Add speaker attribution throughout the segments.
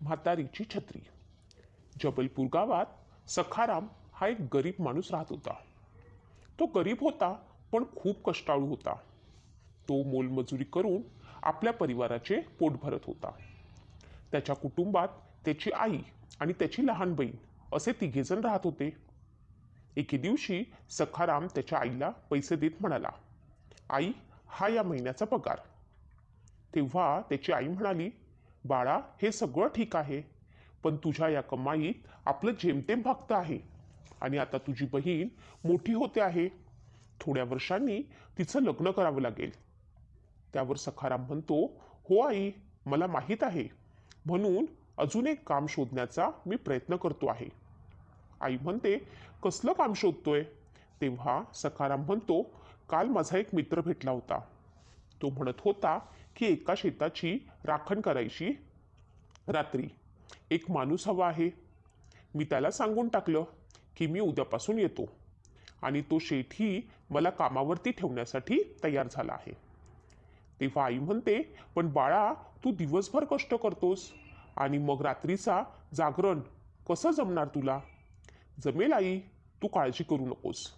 Speaker 1: म्हातारीची छत्री. जबलपूर गावात सखाराम हा एक गरीब माणूस राहत होता. तो गरीब होता पण खूप कष्टाळू होता. तो मोलमजुरी करून आपल्या परिवाराचे पोट भरत होता. त्याच्या कुटुंबात त्याची आई आणि त्याची लहान बहीण असे तिघेजण राहत होते. एके दिवशी सखाराम त्याच्या आईला पैसे देत म्हणाला आई हा या महिन्याचा पगार. तेव्हा त्याची आई म्हणाली बाळा हे सगळं ठीक आहे. पण तुझ्या या कमाईत आपलं जेमतेम भागतं आहे. आणि आता तुझी बहीण मोठी होते आहे. थोड्या वर्षांनी तिचं लग्न करावं लागेल. त्यावर सखाराम म्हणतो हो आई मला माहीत आहे. म्हणून अजून एक काम शोधण्याचा मी प्रयत्न करतो आहे. आई म्हणते कसलं काम शोधतोय? तेव्हा सखाराम म्हणतो काल माझा एक मित्र भेटला होता. तो म्हणत होता की एका शेताची राखण करायची रात्री. एक माणूस हवा आहे. मी त्याला सांगून टाकलं की मी उद्यापासून येतो आणि तो शेठही मला कामावरती ठेवण्यासाठी तयार झाला आहे. तेव्हा आई म्हणते पण बाळा तू दिवसभर कष्ट करतोस आणि मग रात्रीचा जागरण कसं जमणार तुला? जमेल आई तू काळजी करू नकोस.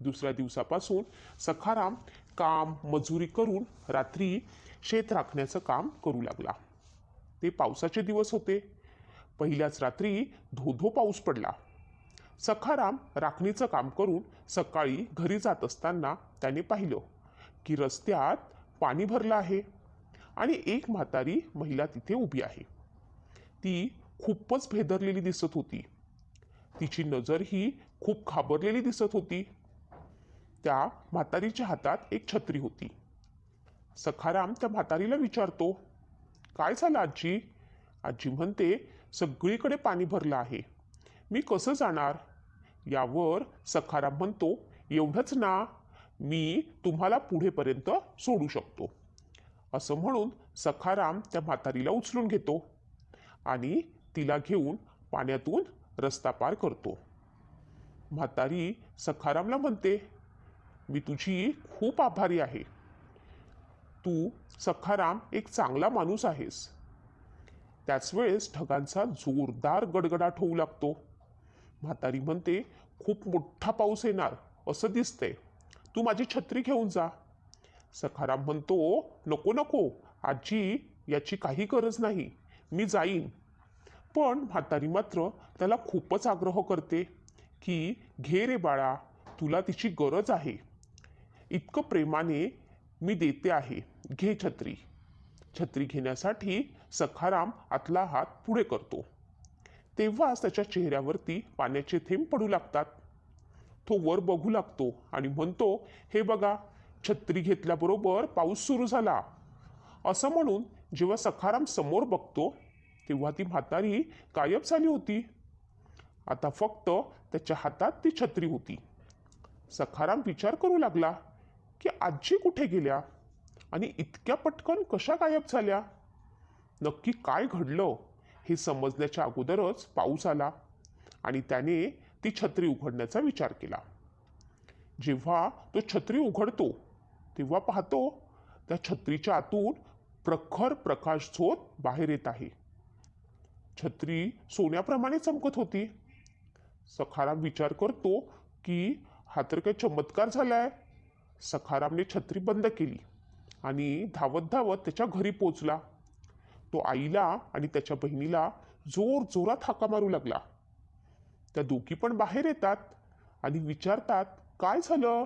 Speaker 1: दुसऱ्या दिवसापासून सखाराम काम मजुरी करून रात्री शेत राखण्याचं काम करू लागला. ते पावसाचे दिवस होते. पहिल्याच रात्री धोधो पाऊस पडला. सखाराम राखणीचं काम करून सकाळी घरी जात असताना त्याने पाहिलं की रस्त्यात पाणी भरलं आहे आणि एक म्हातारी महिला तिथे उभी आहे. ती खूपच भेदरलेली दिसत होती. तिची नजर ही खूप घाबरलेली दिसत होती. त्या म्हातारीच्या हातात एक छत्री होती. सखाराम त्या म्हातारीला विचारतो काय झालं आजी? आजी म्हणते सगळीकडे पाणी भरलं आहे. मी कसं जाणार? यावर सखाराम म्हणतो एवढंच ना मी तुम्हाला पुढेपर्यंत सोडू शकतो. असं म्हणून सखाराम त्या म्हातारीला उचलून घेतो आणि तिला घेऊन पाण्यातून रस्ता पार करतो. म्हातारी सखारामला म्हणते मी तुझी खूप आभारी आहे. तू सखाराम एक चांगला माणूस आहेस. त्याच वेळेस ढगांचा जोरदार गडगडाट होऊ लागतो. म्हातारी म्हणते खूप मोठा पाऊस येणार असं दिसतंय. तू माझी छत्री घेऊन जा. सखाराम म्हणतो नको नको आजी याची काही गरज नाही मी जाईन. पण म्हातारी मात्र त्याला खूपच आग्रह करते की घे रे बाळा तुला तिची गरज आहे. इतकं प्रेमाने मी देते आहे. घे छत्री. छत्री घेण्यासाठी सखाराम आतला हात पुढे करतो. तेव्हाच त्याच्या चेहऱ्यावरती पाण्याचे थेंब पडू लागतात. तो वर बघू लागतो आणि म्हणतो हे बघा छत्री घेतल्याबरोबर पाऊस सुरू झाला. असं म्हणून जेव्हा सखाराम समोर बघतो तेव्हा ती म्हातारी गायब झाली होती. आता फक्त त्याच्या हातात ती छत्री होती. सखाराम विचार करू लागला. की आजी कुठे गेल्या? आणि इतक्या पटकन कशा गायब झाल्या? नक्की काय घडलं? हे समजण्याच्या अगोदरच पाऊस आला आणि त्याने ती छत्री उघडण्याचा विचार केला. जेव्हा तो छत्री उघडतो तेव्हा पाहतो त्या छत्रीच्या आतून प्रखर प्रकाश झोत बाहेर येत आहे. छत्री सोन्याप्रमाणे चमकत होती. सखाराम विचार करतो की हा तर काही चमत्कार झालाय? सखारामने छत्री बंद केली आणि धावत धावत त्याच्या घरी पोचला. तो आईला आणि त्याच्या बहिणीला जोर जोरात हाका मारू लागला. त्या दोघी पण बाहेर येतात आणि विचारतात काय झालं?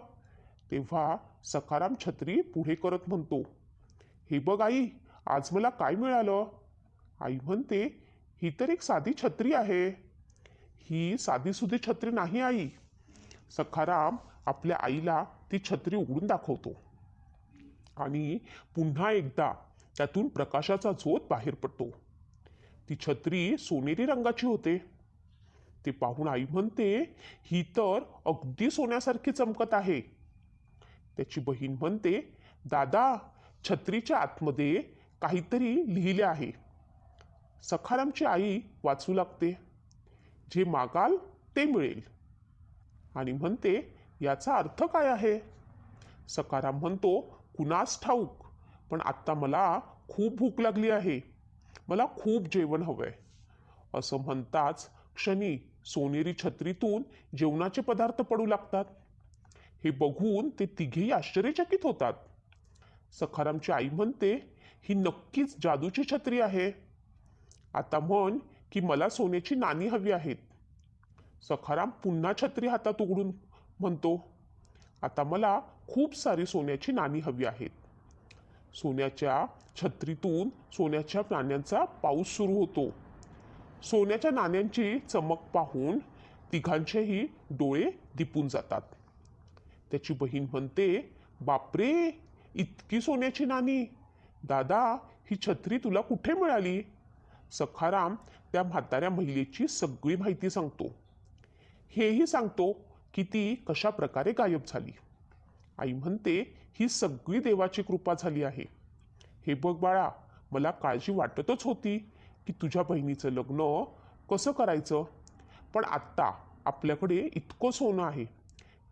Speaker 1: तेव्हा सखाराम छत्री पुढे करत म्हणतो हे बघ आई आज मला काय मिळालं? आई म्हणते ही तर एक साधी छत्री आहे. ही साधीसुधी छत्री नाही आई. सखाराम आपल्या आईला ती छत्री उघडून दाखवतो. आणि पुन्हा एकदा त्यातून प्रकाशाचा झोत बाहेर पडतो. ती छत्री सोनेरी रंगाची होते. ते पाहून आई म्हणते ही तर अगदी सोन्यासारखी चमकत आहे. त्याची बहीण म्हणते दादा छत्रीच्या आतमध्ये काहीतरी लिहिले आहे. सखारामची आई वाचू लागते. जे मागाल ते मिळेल. आणि म्हणते याचा अर्थ काय आहे? सकाराम म्हणतो कुणास ठाऊक पण आत्ता मला खूप भूक लागली आहे. मला खूप जेवण हवंय. असं म्हणताच क्षणी सोनेरी छत्रीतून जेवणाचे पदार्थ पडू लागतात. हे बघून ते तिघेही आश्चर्यचकित होतात. सखारामची आई म्हणते ही नक्कीच जादूची छत्री आहे. आता म्हण की मला सोन्याची नाणी हवी आहेत. सखाराम पुन्हा छत्री हातात उघडून म्हणतो आता मला खूप सारी सोन्याची नाणी हवी आहेत. सोन्याच्या छत्रीतून सोन्याच्या नाण्यांचा पाऊस सुरू होतो. सोन्याच्या नाण्यांची चमक पाहून तिघांचेही डोळे दिपून जातात. त्याची बहीण म्हणते बापरे इतकी सोन्याची नाणी. दादा ही छत्री तुला कुठे मिळाली? सखाराम त्या म्हाताऱ्या महिलेची सगळी माहिती सांगतो. हेही सांगतो की ती कशा प्रकारे गायब झाली? आई म्हणते ही सगळी देवाची कृपा झाली आहे. हे बघ बाळा मला काळजी वाटतच होती की तुझ्या बहिणीचं लग्न कसं करायचं? पण आत्ता आपल्याकडे इतकं सोनं आहे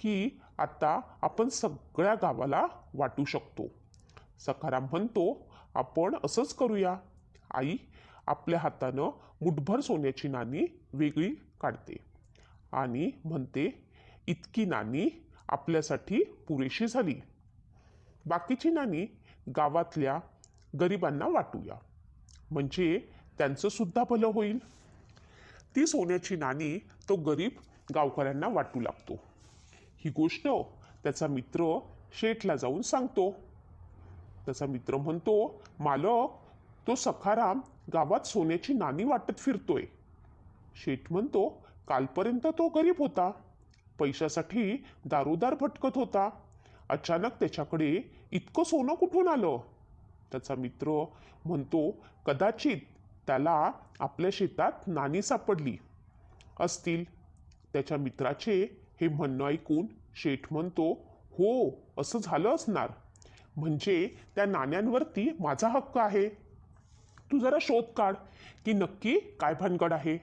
Speaker 1: की आत्ता आपण सगळ्या गावाला वाटू शकतो. सखाराम म्हणतो आपण असंच करूया. आई आपल्या हातानं मुठभर सोन्याची नाणी वेगळी काढते. आणि म्हणते इतकी नाणी आपल्यासाठी पुरेशी झाली. बाकीची नाणी गावातल्या गरिबांना वाटूया. म्हणजे त्यांचं सुद्धा भलं होईल. ती सोन्याची नाणी तो गरीब गावकऱ्यांना वाटू लागतो. ही गोष्ट त्याचा मित्र शेठला जाऊन सांगतो. त्याचा मित्र म्हणतो मालक तो सखाराम गावात सोन्याची नाणी वाटत फिरतोय. शेठ म्हणतो कालपर्यंत तो गरीब होता. पैशासाठी दारोदार भटकत होता. अचानक त्याच्याकडे इतकं सोनं कुठून आलं? त्याचा मित्र म्हणतो कदाचित त्याला आपल्या शेतात नाणी सापडली असतील. त्याच्या मित्राचे हे म्हणणं ऐकून शेठ म्हणतो हो असं झालं असणार. म्हणजे त्या नाण्यांवरती माझा हक्क आहे. तू जरा शोध काढ की नक्की काय भानगड आहे.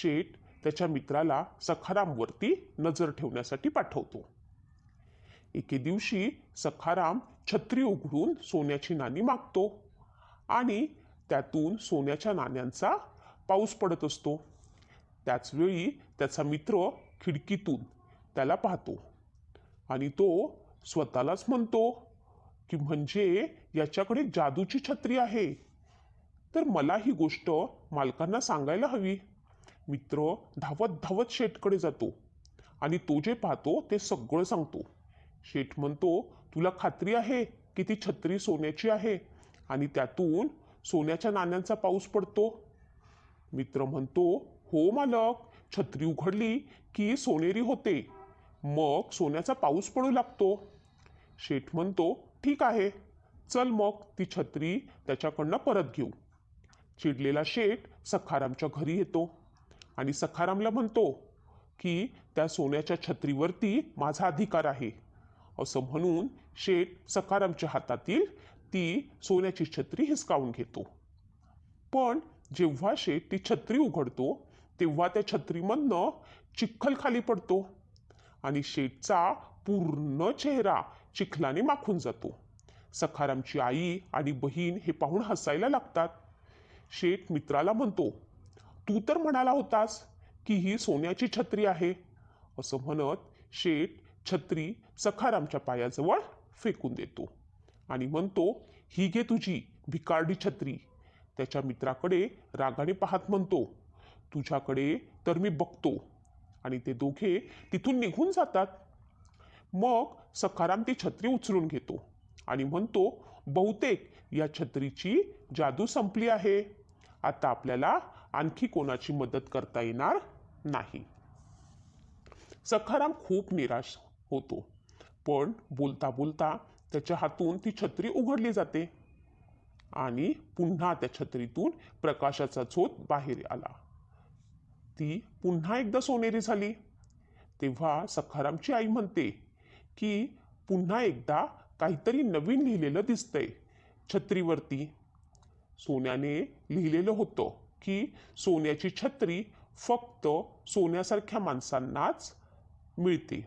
Speaker 1: शेठ त्याच्या मित्राला सखारामवरती नजर ठेवण्यासाठी पाठवतो. एके दिवशी सखाराम छत्री उघडून सोन्याची नाणी मागतो आणि त्यातून सोन्याच्या नाण्यांचा पाऊस पडत असतो. त्याचवेळी त्याचा मित्र खिडकीतून त्याला पाहतो आणि तो स्वतःलाच म्हणतो की म्हणजे याच्याकडे जादूची छत्री आहे. तर मला ही गोष्ट मालकांना सांगायला हवी. मित्र धावत धावत शेठकडे जातो आणि तो जे पाहतो ते सगळं सांगतो. शेठ म्हणतो तुला खात्री आहे की ती छत्री सोन्याची आहे आणि त्यातून सोन्याच्या नाण्यांचा पाऊस पडतो. मित्र म्हणतो हो मालक छत्री उघडली की सोनेरी होते. मग सोन्याचा पाऊस पडू लागतो. शेठ म्हणतो ठीक आहे चल मग ती छत्री त्याच्याकडनं परत घेऊ. चिडलेला शेठ सखारामच्या घरी येतो. आणि सखारामला म्हणतो की त्या सोन्याच्या छत्रीवरती माझा अधिकार आहे. असं म्हणून शेठ सखारामच्या हातातील ती सोन्याची छत्री हिसकावून घेतो. पण जेव्हा शेठ ती छत्री उघडतो तेव्हा त्या छत्रीमधनं चिखल खाली पडतो आणि शेठचा पूर्ण चेहरा चिखलाने माखून जातो. सखारामची आई आणि बहीण हे पाहून हसायला लागतात. शेठ मित्राला म्हणतो तू तर म्हणाला होतास की ही सोन्याची छत्री आहे. असं म्हणत शेठ छत्री सखारामच्या पायाजवळ फेकून देतो. आणि म्हणतो ही घे तुझी भिकारडी छत्री. त्याच्या मित्राकडे रागाने पाहत म्हणतो तुझ्याकडे तर मी बघतो. आणि ते दोघे तिथून निघून जातात. मग सखाराम ती छत्री उचलून घेतो आणि म्हणतो बहुतेक या छत्रीची जादू संपली आहे. आता आपल्याला आणखी कोणाची मदत करता येणार नाही. सखाराम खूप निराश होतो. पण बोलता बोलता त्याच्या हातून ती छत्री उघडली जाते आणि पुन्हा त्या छत्रीतून प्रकाशाचा झोत बाहेर आला. ती पुन्हा एकदा सोनेरी झाली. तेव्हा सखारामची आई म्हणते की पुन्हा एकदा काहीतरी नवीन लिहिलेलं दिसतंय छत्रीवरती. सोन्याने लिहिलेलं होतं. की सोन्याची छत्री फक्त सोन्यासारख्या माणसांनाच मिळते.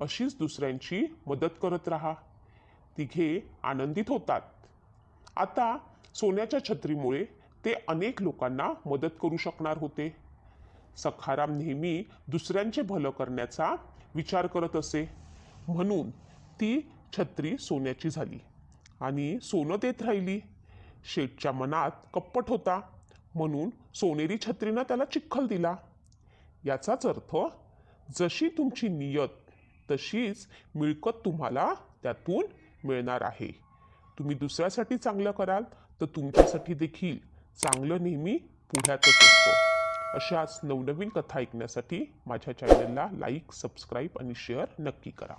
Speaker 1: अशीच दुसऱ्यांची मदत करत राहा. तिघे आनंदित होतात. आता सोन्याच्या छत्रीमुळे ते अनेक लोकांना मदत करू शकणार होते. सखाराम नेहमी दुसऱ्यांचे भलं करण्याचा विचार करत असे. म्हणून ती छत्री सोन्याची झाली आणि सोनं देत राहिली. शेठच्या मनात कप्पट होता. म्हणून सोनेरी छत्रीनं त्याला चिखल दिला. याचाच अर्थ जशी तुमची नियत तशीच मिळकत तुम्हाला त्यातून मिळणार आहे. तुम्ही दुसऱ्यासाठी चांगलं कराल तर तुमच्यासाठी देखील चांगलं नेहमी पुढ्यातच असतं. अशाच नवनवीन कथा ऐकण्यासाठी माझ्या चॅनलला लाईक सबस्क्राईब आणि शेअर नक्की करा.